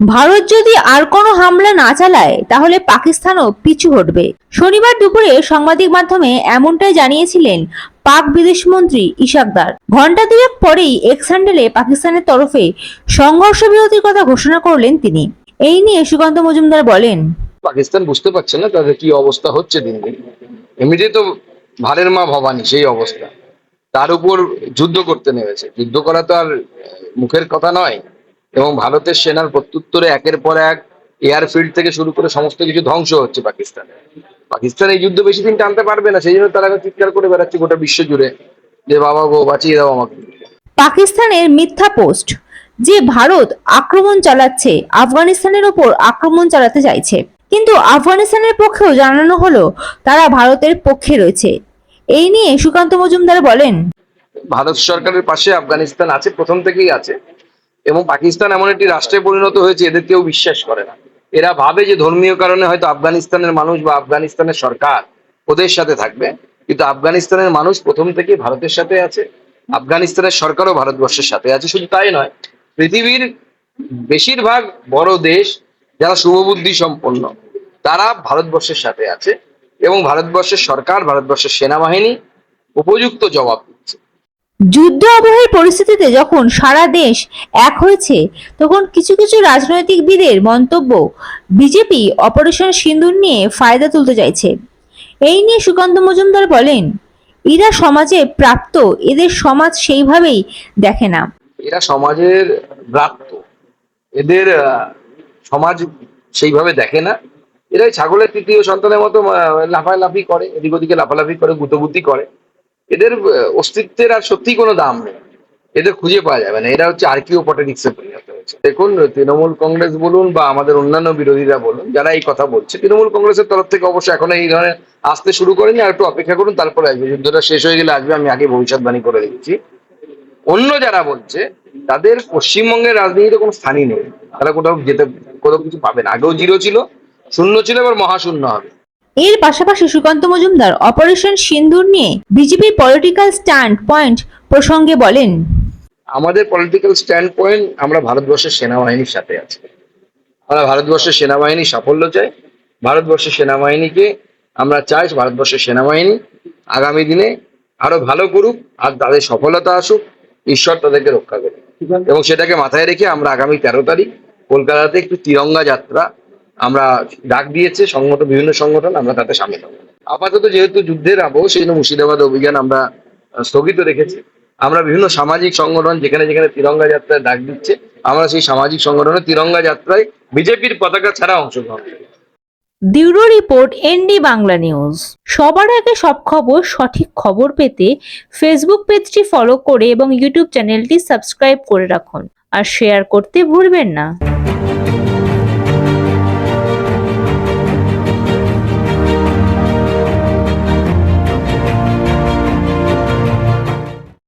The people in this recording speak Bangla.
ভারত যদি আর কোনো হামলা না চালায়, তাহলে পাকিস্তানও পিছু হটবে। শনিবার দুপুরে সাংবাদিক মাধ্যমে এমনটাই জানিয়েছিলেন পাক বিদেশমন্ত্রী ইশাকদার। ঘণ্টা দুয়েক পরেই এক্স হ্যান্ডেলে পাকিস্তানের তরফে সংঘর্ষ বিরতির কথা ঘোষণা করলেন তিনি। এই নিয়ে সুকান্ত মজুমদার বলেন, পাকিস্তান বুঝতে পারছে না তাদের কি অবস্থা হচ্ছে দিন দিন। এমনিতেই তো ভারের মা ভবানী সেই অবস্থা। তার উপর যুদ্ধ করতে নেমেছে। যুদ্ধ করা তো আর মুখের কথা নয়। এবং ভারতের সেনার প্রত্যুত্তরে একের পর এক এয়ারফিল্ড থেকে শুরু করে সমস্ত কিছু ধ্বংস হচ্ছে পাকিস্তানে। পাকিস্তান এই যুদ্ধ বেশি দিন টানতে পারবে না সেই জন্য তারা চিৎকার করে বেড়াচ্ছে গোটা বিশ্ব জুড়ে যে বাবা গো বাঁচিয়ে দাও আমাকে। পাকিস্তানের মিথ্যা পোস্ট যে ভারত আক্রমণ চালাচ্ছে আফগানিস্তানের ওপর আক্রমণ চালাতে চাইছে। কিন্তু আফগানিস্তানের পক্ষেও জানানো হলো তারা ভারতের পক্ষে রয়েছে। এই নিয়ে সুকান্ত মজুমদার বলেন ভারত সরকারের পাশে আফগানিস্তান আছে প্রথম থেকেই আছে। এবং পাকিস্তান এমন একটি রাষ্ট্রে পরিণত হয়েছে, এদের কেউ বিশ্বাস করে না। এরা ভাবে যে ধর্মীয় কারণে হয়তো আফগানিস্তানের মানুষ বা আফগানিস্তানের সরকার ওদের সাথে থাকবে, কিন্তু আফগানিস্তানের মানুষ প্রথম থেকে ভারতের সাথে আছে, আফগানিস্তানের সরকারও ভারতবর্ষের সাথে আছে, শুধু তাই নয়, পৃথিবীর বেশিরভাগ বড় দেশ যারা শুভবুদ্ধি সম্পন্ন, তারা ভারতবর্ষের সাথে আছে এবং ভারতবর্ষের সরকার, ভারতবর্ষের সেনাবাহিনী উপযুক্ত জবাব যুদ্ধ আবহের পরিস্থিতিতে যখন সারা দেশ এক হয়েছে, তখন কিছু কিছু রাজনৈতিকবিদের মন্তব্য বিজেপি অপারেশন সিন্দুর নিয়ে ফায়দা তুলতে চাইছে। এই নিয়ে সুকান্ত মজুমদার বলেন, এরা সমাজে প্রাপ্ত, এদের সমাজ সেইভাবেই দেখে না। এরা সমাজের প্রাপ্ত, এদের সমাজ সেইভাবে দেখে না। এরা ওই ছাগলের তৃতীয় সন্তানের মতো লাফালাফি করে, এদিক ওদিকে লাফালাফি করে গুতবুদ্ধি করে। এদের অস্তিত্বের আর সত্যি কোনো দাম নেই। এদের খুঁজে পাওয়া যাবে না। এরা হচ্ছে আর্কিও পলিটিক্সে পরিণত হয়েছে। দেখুন, তৃণমূল কংগ্রেস বলুন বা আমাদের অন্যান্য বিরোধীরা বলুন, যারা এই কথা বলছে, তৃণমূল কংগ্রেসের তরফ থেকে অবশ্য এখনও এই ধরনের আসতে শুরু করেনি। আর একটু অপেক্ষা করুন, তারপরে আসবে। যুদ্ধটা শেষ হয়ে গেলে আসবে, আমি আগে ভবিষ্যৎবাণী করে দিচ্ছি। অন্য যারা বলছে, তাদের পশ্চিমবঙ্গের রাজনীতিতে কোনো স্থানই নেই। তারা কোথাও যেতে, কোথাও কিছু পাবে না। আগেও জিরো ছিল, শূন্য ছিল, এবার মহাশূন্য হবে। এর পাশাপাশি সুকান্ত মজুমদার অপারেশন সিন্দুর নিয়ে বিজেপির পলিটিক্যাল স্ট্যান্ড পয়েন্ট প্রসঙ্গে বলেন আমাদের পলিটিক্যাল স্ট্যান্ড পয়েন্ট আমরা ভারতবর্ষের সেনাবাহিনীর সাথে আছি। আমরা ভারতবর্ষের সেনাবাহিনী সাফল্য চাই। ভারতবর্ষের সেনাবাহিনীকে আমরা চাই ভারতবর্ষের সেনাবাহিনী আগামী দিনে আরও ভালো করুক আর তাদের সফলতা আসুক ঈশ্বর তাদেরকে রক্ষা করুক। এবং সেটাকে মাথায় রেখে আমরা আগামী তেরো তারিখ কলকাতাতে একটু তিরঙ্গা যাত্রা আমরা ডাক দিয়েছে সংগঠন, বিভিন্ন সংগঠন, আমরা তাতে সামিল হব। আপাতত যেহেতু যুদ্ধের আবহ, সেই জন্য মুর্শিদাবাদ অভিযান আমরা স্থগিত রেখেছি। আমরা বিভিন্ন সামাজিক সংগঠন, যেখানে যেখানে তিরঙ্গা যাত্রায় ডাক দিচ্ছে, আমরা সেই সামাজিক সংগঠনে তিরঙ্গা যাত্রায় বিজেপির পতাকা ছাড়া অংশগ্রহণ। Bureau report ND Bangla news. সবার আগে সব খবর, সঠিক খবর পেতে ফেসবুক পেজটি ফলো করে এবং ইউটিউব চ্যানেলটি সাবস্ক্রাইব করে রাখুন। আর শেয়ার করতে ভুলবেন না।